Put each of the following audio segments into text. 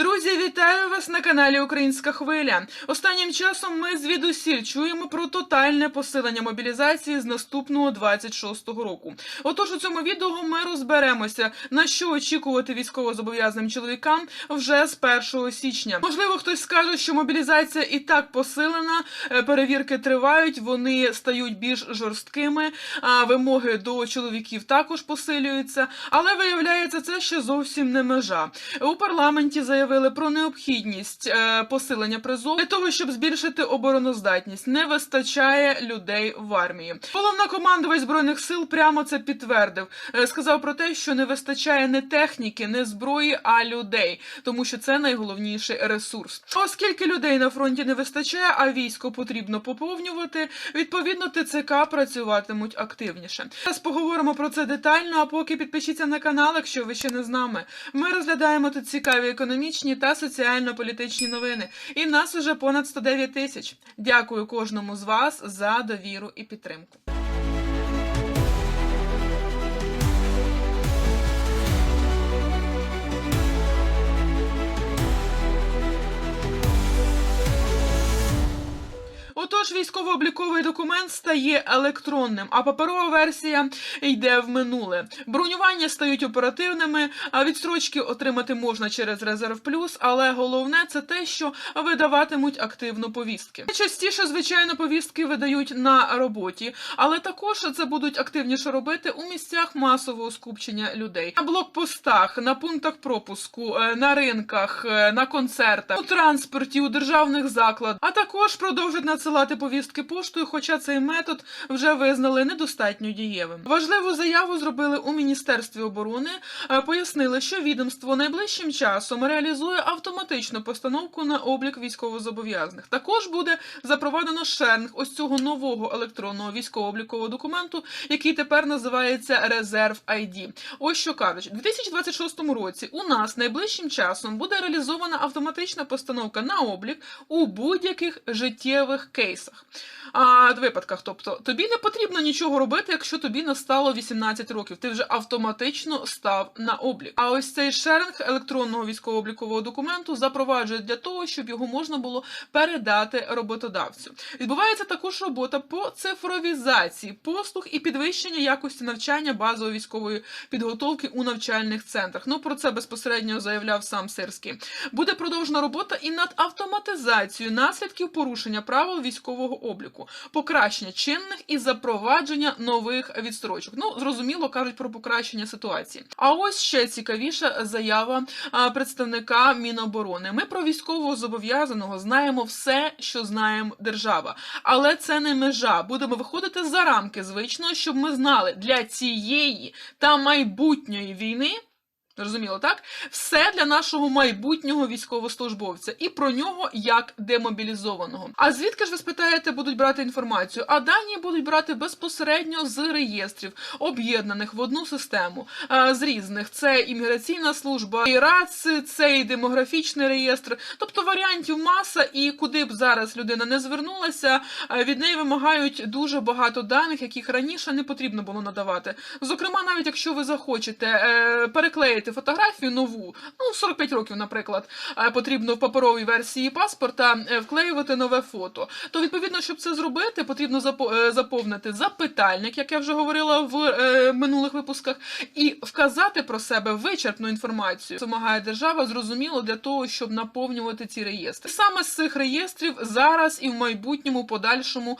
Друзі, вітаю вас на каналі Українська Хвиля. Останнім часом ми звідусіль чуємо про тотальне посилення мобілізації з наступного 26-го року. Отож, у цьому відео ми розберемося, на що очікувати військовозобов'язаним чоловікам вже з 1 січня. Можливо, хтось скаже, що мобілізація і так посилена, е, перевірки тривають, вони стають більш жорсткими, а вимоги до чоловіків також посилюються. Але виявляється, це ще зовсім не межа. У парламенті заявили про необхідність е, посилення призову для того, щоб збільшити обороноздатність. Не вистачає людей в армії. Головнокомандувач збройних сил прямо це підтвердив. Е, сказав про те, що не вистачає не техніки, не зброї, а людей, тому що це найголовніший ресурс. Оскільки людей на фронті не вистачає, а військо потрібно поповнювати. Відповідно, ТЦК працюватимуть активніше. Зараз поговоримо про це детально. А поки підпишіться на канал, якщо ви ще не з нами. Ми розглядаємо тут цікаві економічні та соціально-політичні новини. І нас уже понад 109 тисяч. Дякую кожному з вас за довіру і підтримку. Військово-обліковий документ стає електронним, а паперова версія йде в минуле. Бронювання стають оперативними, а відстрочки отримати можна через резерв плюс, але головне це те, що видаватимуть активно повістки. Частіше, звичайно, повістки видають на роботі, але також це будуть активніше робити у місцях масового скупчення людей на блокпостах, на пунктах пропуску, е, на ринках, е, на концертах, у транспорті, у державних закладах, а також продовжать надсилати повістки поштою, хоча цей метод вже визнали недостатньо дієвим. Важливу заяву зробили у міністерстві оборони. е, Пояснили, що відомство найближчим часом реалізує автоматичну постановку на облік військовозобов'язаних. Також буде запровадено шеринг ось цього нового електронного військово-облікового документу, який тепер називається Резерв ID. Ось що кажуть, у 2026 році у нас найближчим часом буде реалізована автоматична постановка на облік у будь-яких життєвих кейсах. А, випадках, тобто, тобі не потрібно нічого робити, якщо тобі настало 18 років. Ти вже автоматично став на облік. А ось цей шеринг електронного військово-облікового документу запроваджує для того, щоб його можна було передати роботодавцю. Відбувається також робота по цифровізації послуг і підвищення якості навчання базової військової підготовки у навчальних центрах. Ну про це безпосередньо заявляв сам Сирський. Буде продовжена робота і над автоматизацією наслідків порушення правил військового обліку, покращення чинних і запровадження нових відстрочок. Ну зрозуміло кажуть про покращення ситуації. А ось ще цікавіша заява представника Міноборони. Ми про військового зобов'язаного знаємо все, що знаємо держава, але це не межа. Будемо виходити за рамки звичного, щоб ми знали для цієї та майбутньої війни. Зрозуміло, так? Все для нашого майбутнього військовослужбовця і про нього як демобілізованого. А звідки ж ви спитаєте, будуть брати інформацію? А дані будуть брати безпосередньо з реєстрів, об'єднаних в одну систему е, з різних. Це імміграційна служба, і РАЦ, це і демографічний реєстр. Тобто варіантів маса, і куди б зараз людина не звернулася, е, від неї вимагають дуже багато даних, яких раніше не потрібно було надавати. Зокрема, навіть якщо ви захочете е, переклеїти фотографію нову, ну 45 років, наприклад, е, потрібно в паперовій версії паспорта е, вклеювати нове фото. То відповідно, щоб це зробити, потрібно е, заповнити запитальник, як я вже говорила в минулих випусках, і вказати про себе вичерпну інформацію. Вимагає держава зрозуміло для того, щоб наповнювати ці реєстри. Саме з цих реєстрів зараз і в майбутньому подальшому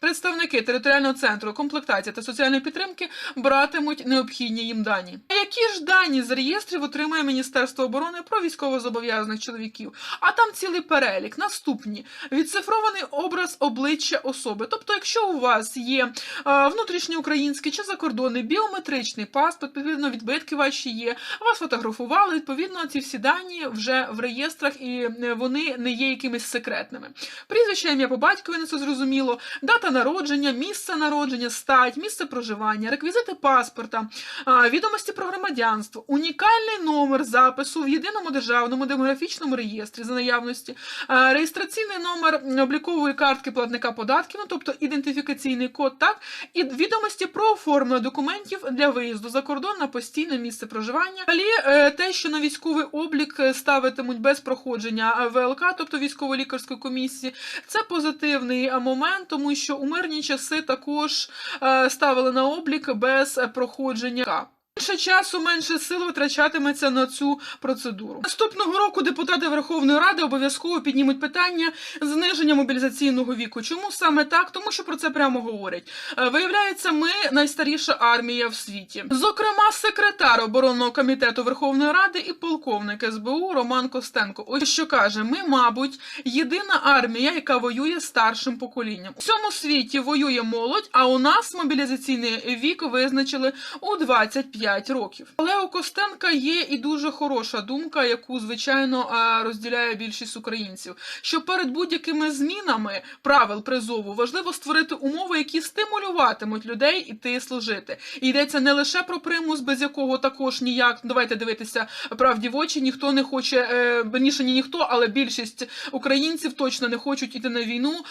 представники територіального центру комплектації та соціальної підтримки братимуть необхідні їм дані. Які ж дані з реєстрів отримає Міністерство оборони про військовозобов'язаних чоловіків? А там цілий перелік. Наступні відцифрований образ обличчя особи. Тобто, якщо у вас є внутрішньоукраїнський чи закордонний біометричний паспорт, відповідно, відбитки ваші є, вас фотографували, відповідно, ці всі дані вже в реєстрах і е, вони не є якимись секретними. Прізвище ім'я по батькові не це зрозуміло, дата народження, місце народження, стать, місце проживання, реквізити паспорта, відомості про громадянство. Громадянство, унікальний номер запису в єдиному державному демографічному реєстрі за наявності, реєстраційний номер облікової картки платника податків, ну тобто ідентифікаційний код, так, і відомості про оформлення документів для виїзду за кордон на постійне місце проживання. Далі е, те, що на військовий облік ставитимуть без проходження ВЛК, тобто військово-лікарської комісії, це позитивний момент, тому що у мирні часи також е, ставили на облік без проходження. Менше часу, менше сил витрачатиметься на цю процедуру. Наступного року депутати Верховної Ради обов'язково піднімуть питання зниження мобілізаційного віку. Чому саме так? Тому що про це прямо говорять. Е, Виявляється, ми найстаріша армія в світі. Зокрема, секретар оборонного комітету Верховної Ради і полковник СБУ Роман Костенко. Ось що каже: ми, мабуть, єдина армія, яка воює старшим поколінням. У всьому світі воює молодь, а у нас мобілізаційний вік визначили у 25 років. Але у Костенка є і дуже хороша думка, яку звичайно розділяє більшість українців. Що перед будь-якими змінами правил призову важливо створити умови, які стимулюватимуть людей іти служити. І йдеться не лише про примус, без якого також ніяк давайте дивитися правді в очі. Ніхто не хоче верніше, не ніхто, але більшість українців точно не хочуть іти на війну,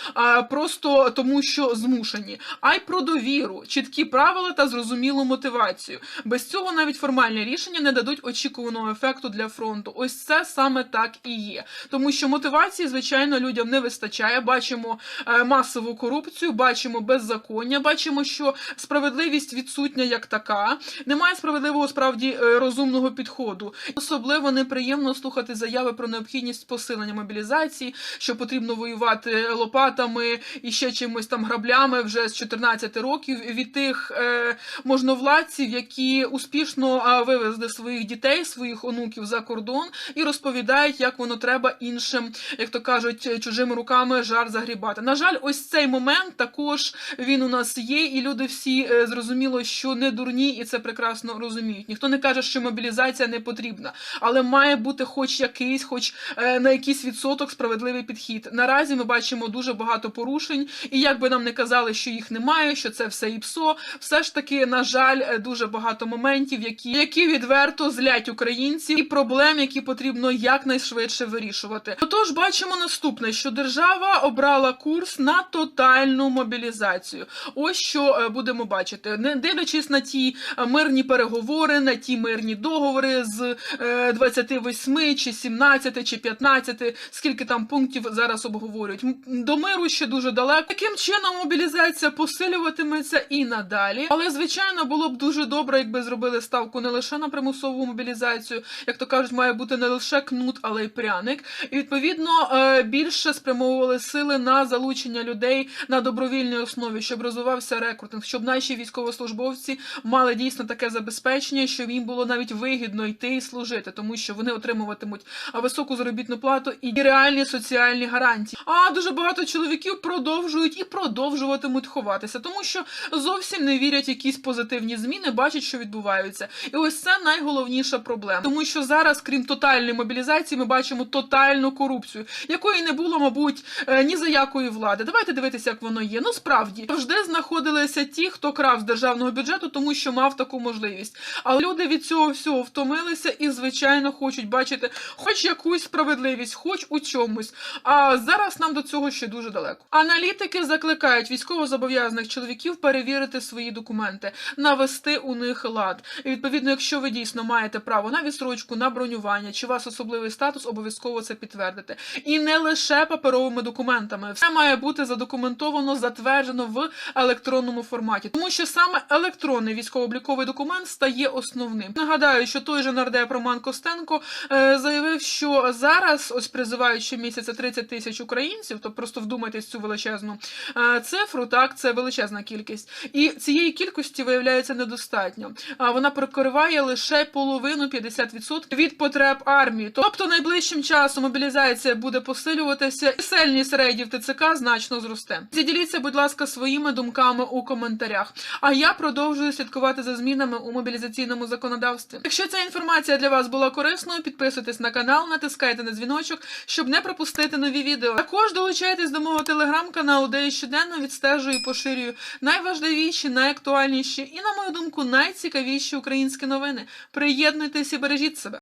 просто тому, що змушені, а й про довіру, чіткі правила та зрозумілу мотивацію. Без цього навіть формальні рішення не дадуть очікуваного ефекту для фронту. Ось це саме так і є. Тому що мотивації, звичайно, людям не вистачає. Бачимо е, масову корупцію, бачимо беззаконня, бачимо, що справедливість відсутня як така. Немає справедливого справді е, розумного підходу. Особливо неприємно слухати заяви про необхідність посилення мобілізації, що потрібно воювати лопатами і ще чимось там граблями вже з 14 років від тих е, можновладців, які успішно вивезли своїх дітей, своїх онуків за кордон і розповідають, як воно треба іншим, як то кажуть, чужими руками жар загрібати. На жаль, ось цей момент також він у нас є, і люди всі е, зрозуміло, що не дурні, і це прекрасно розуміють. Ніхто не каже, що мобілізація не потрібна, але має бути хоч якийсь, хоч е, на якийсь відсоток справедливий підхід. Наразі ми бачимо дуже багато порушень, і як би нам не казали, що їх немає, що це все ІПСО, все ж таки, на жаль, е, дуже багато моментів, які, які відверто злять українців і проблем, які потрібно якнайшвидше вирішувати. Отож, бачимо наступне, що держава обрала курс на тотальну мобілізацію. Ось що е, будемо бачити, не дивлячись на ті е, мирні переговори, на ті мирні договори з е, 28 чи 17 чи 15, скільки там пунктів зараз обговорюють. До миру ще дуже далеко. Таким чином мобілізація посилюватиметься і надалі. Але звичайно було б дуже добре, якби зробили ставку не лише на примусову мобілізацію, як то кажуть, має бути не лише кнут, але й пряник. І відповідно е, більше спрямовували сили на залучення людей на добровільній основі, щоб розвивався рекрутинг, щоб наші військовослужбовці мали дійсно таке забезпечення, щоб їм було навіть вигідно йти і служити, тому що вони отримуватимуть високу заробітну плату і реальні соціальні гарантії. А дуже багато чоловіків продовжують і продовжуватимуть ховатися, тому що зовсім не вірять якісь позитивні зміни, бачать, що відбуваються. І ось це найголовніша проблема, тому що зараз, крім тотальної мобілізації, ми бачимо тотальну корупцію, якої не було, мабуть, е, ні за якої влади. Давайте дивитися, як воно є. Ну справді завжди знаходилися ті, хто крав з державного бюджету, тому що мав таку можливість. Але люди від цього всього втомилися і, звичайно, хочуть бачити хоч якусь справедливість, хоч у чомусь. А зараз нам до цього ще дуже далеко. Аналітики закликають військовозобов'язаних чоловіків перевірити свої документи, навести у них лад. І відповідно, якщо ви дійсно маєте право на відстрочку, на бронювання, чи у вас особливий статус, обов'язково це підтвердити. І не лише паперовими документами. Все має бути задокументовано, затверджено в електронному форматі, тому що саме електронний військово-обліковий документ стає основним. Нагадаю, що той же нардеп Роман Костенко е, заявив, що зараз, ось призивають щомісяця 30 тисяч українців, то просто вдумайтесь цю величезну е, цифру. Так, це величезна кількість, і цієї кількості виявляється недостатньо. Вона прикриває лише половину 50% від потреб армії. Тобто найближчим часом мобілізація буде посилюватися, і сильність рейдів ТЦК значно зросте. Заділіться, будь ласка, своїми думками у коментарях. А я продовжую слідкувати за змінами у мобілізаційному законодавстві. Якщо ця інформація для вас була корисною, підписуйтесь на канал, натискайте на дзвіночок, щоб не пропустити нові відео. Також долучайтесь до мого телеграм-каналу, де я щоденно відстежую і поширюю найважливіші, найактуальніші і, на мою думку, найцікавіші найцікавіші українські новини. Приєднуйтесь і бережіть себе.